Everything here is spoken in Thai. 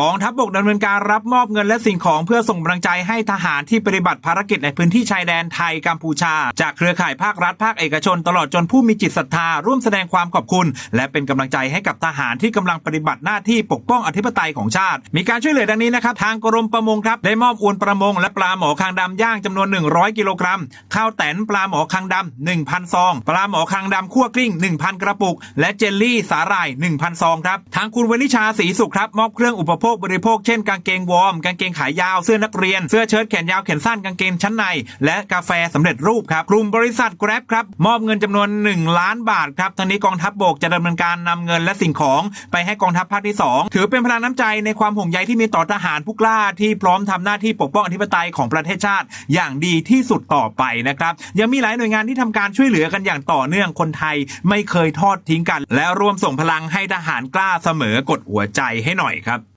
กองทัพบกดำเนินการรับมอบเงินและสิ่งของเพื่อส่งกำลังใจให้ทหารที่ปฏิบัติภารกิจในพื้นที่ชายแดนไทยกัมพูชา จากเครือข่ายภาครัฐภาคเอกชน ตลอดจนผู้มีจิตศรัทธาร่วมแสดงความขอบคุณ และเป็นกำลังใจให้กับทหารที่กำลังปฏิบัติหน้าที่ปกป้องอธิปไตยของชาติ มีการช่วยเหลือดังนี้นะครับทางกรมประมงครับได้มอบอวนประมงและปลาหมอคางดำย่างจำนวน 100 กิโลกรัมข้าวแตนปลาหมอคางดำ1,000ซองปลาหมอคางดำคั่วกลิ้ง 1,000 กระปุก และเจลลี่สาหร่าย1,000ซองครับทางคุณวนิชาศรีสุขครับมอบเครื่องอุปโภคบริโภคเช่นกางเกงวอร์มกางเกงขายาวเสื้อนักเรียน เสื้อเชิ้ตแขนยาวแขนสั้นกางเกงชั้นใน และกาแฟสำเร็จรูปครับกลุ่มบริษัท Grab ครับมอบเงินจำนวน 1 ล้านบาทครับทั้งนี้กองทัพบกจะดำเนินการนำเงินและสิ่งของไปให้กองทัพภาคที่ 2 ถือเป็นพลังน้ำใจในความห่วงใยที่มีต่อทหารผู้กล้าที่พร้อมทำหน้าที่ปกป้องอธิปไตยของประเทศชาติ อย่างดีที่สุดต่อไปนะครับยังมีหลายหน่วยงานที่ทำการช่วยเหลือกันอย่างต่อเนื่องคนไทยไม่เคยทอดทิ้งกัน และร่วมส่งพลังให้ทหารกล้าเสมอกดหัวใจให้หน่อยครับ